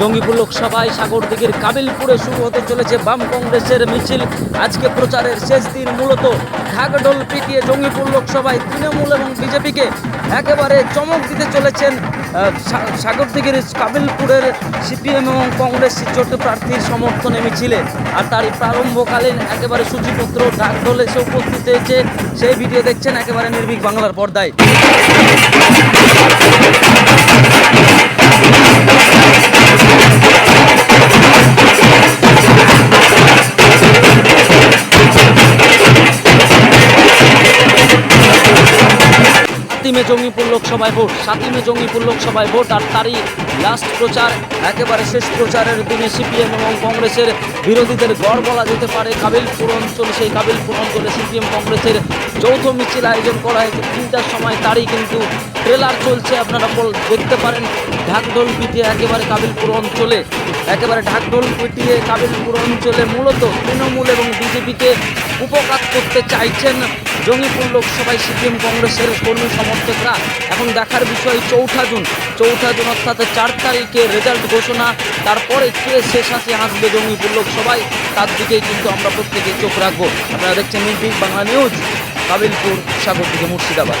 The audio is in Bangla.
জঙ্গিপুর লোকসভায় সাগরদিঘির কাবিলপুরে শুরু হতে চলেছে বাম কংগ্রেসের মিছিল। আজকে প্রচারের শেষ দিন মূলত ঢাকঢোল পিটিয়ে জঙ্গিপুর লোকসভায় তৃণমূল এবং বিজেপিকে একেবারে চমক দিতে চলেছেন সাগরদিঘির কাবিলপুরের সিপিএম এবং কংগ্রেস জোট প্রার্থীর সমর্থনে মিছিলে। আর তারই প্রারম্ভকালীন একেবারে সূচিপত্র ঢাকঢোল এসে উপস্থিত হয়েছে, সেই ভিডিও দেখছেন একেবারে নির্ভীক বাংলার পর্দায়। সাতই মে জঙ্গিপুর লোকসভায় ভোট। সাতই মে জঙ্গিপুর লোকসভায় ভোট আর তারই লাস্ট প্রচার, একেবারে শেষ প্রচারের দিনে সিপিএম এবং কংগ্রেসের বিরোধীদের গড় বলা যেতে পারে কাবিলপুর অঞ্চল। সেই কাবিলপুর অঞ্চলে সিপিএম কংগ্রেসের যৌথ মিছিল আয়োজন করা হয়েছে। তিনটার সময় তারই কিন্তু ট্রেলার চলছে, আপনারা বল দেখতে পারেন, ঢাকঢোল পিটিয়ে একেবারে কাবিলপুর অঞ্চলে, একেবারে ঢাকঢোল পিটিয়ে কাবিলপুর অঞ্চলে মূলত তৃণমূল এবং বিজেপিকে উপকার করতে চাইছেন জঙ্গিপুর লোকসভায় সিপিএম কংগ্রেসের কর্মী সমর্থকরা। এখন দেখার বিষয় চৌঠা জুন। চৌঠা জুন অর্থাৎ চার তারিখে রেজাল্ট ঘোষণা, তারপরে কে শেষ হাসি হাসবে জঙ্গিপুর লোকসভায়, তার দিকেই কিন্তু আমরা প্রত্যেকে চোখ রাখব। আপনারা দেখছেন নির্ভীক বাংলা নিউজ কাবিলপুর সাগর থেকে মুর্শিদাবাদ।